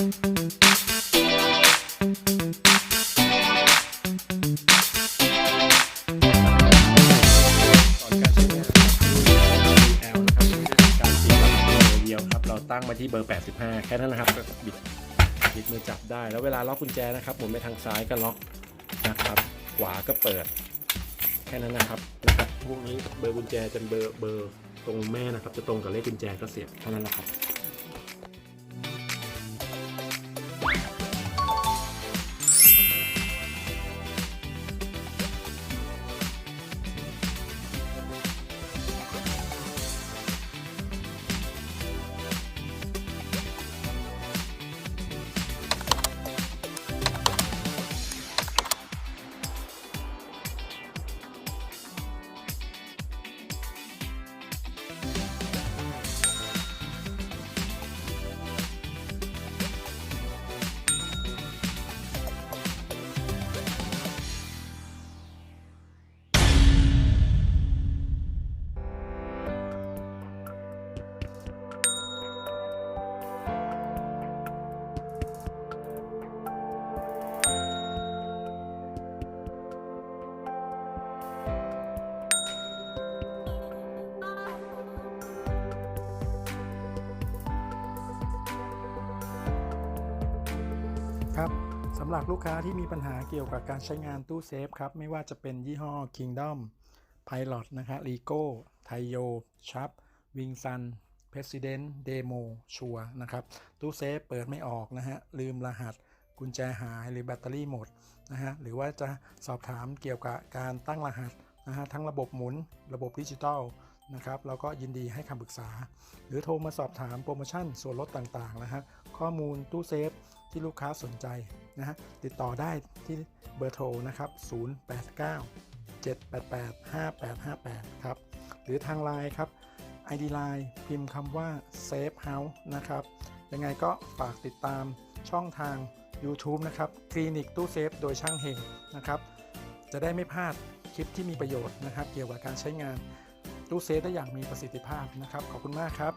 ตั้งมาที่เบอร์ 85 แค่นั้นนะครับก็บิดบิดมือจับได้ แล้วเวลาล็อกกุญแจนะครับหมุนไปทางซ้ายก็ล็อกนะครับ ขวาก็เปิด แค่นั้นนะครับนะครับพวกนี้เบอร์กุญแจจะเบอร์เบอร์ตรงแม่นะครับ จะตรงกับเลขกุญแจก็เสียบเท่นั้นแหละครับ ครับสำหรับลูกค้าที่มีปัญหาเกี่ยวกับการใช้งานตู้เซฟครับ ไม่ว่าจะเป็นยี่ห้อ Kingdom Pilot นะครับ Rico t a i o Sharp Wing Sun President Demo ชัวนะครับ ตู้เซฟเปิดไม่ออกนะฮะ ลืมรหัสกุญแจหายหรือแบตเตอรี่หมดนะฮะ หรือว่าจะสอบถามเกี่ยวกับการตั้งรหัสนะฮะ ทั้งระบบหมุนระบบดิจิตอล นะครับเราก็ยินดีให้คำปรึกษา หรือโทรมาสอบถามโปรโมชั่นส่วนลดต่างๆนะฮะข้อมูลตู้เซฟที่ลูกค้าสนใจนะฮะติดต่อได้ที่เบอร์โทรนะครับ 089 788 5858 ครับ หรือทางไลน์ครับ ID Line พิมพ์คำว่า Safe House นะครับ ยังไงก็ฝากติดตามช่องทาง YouTube นะครับ คลินิกตู้เซฟโดยช่างเฮงนะครับ จะได้ไม่พลาดคลิปที่มีประโยชน์นะครับ เกี่ยวกับการใช้งาน ตู้เซฟได้อย่างมีประสิทธิภาพนะครับ ขอบคุณมากครับ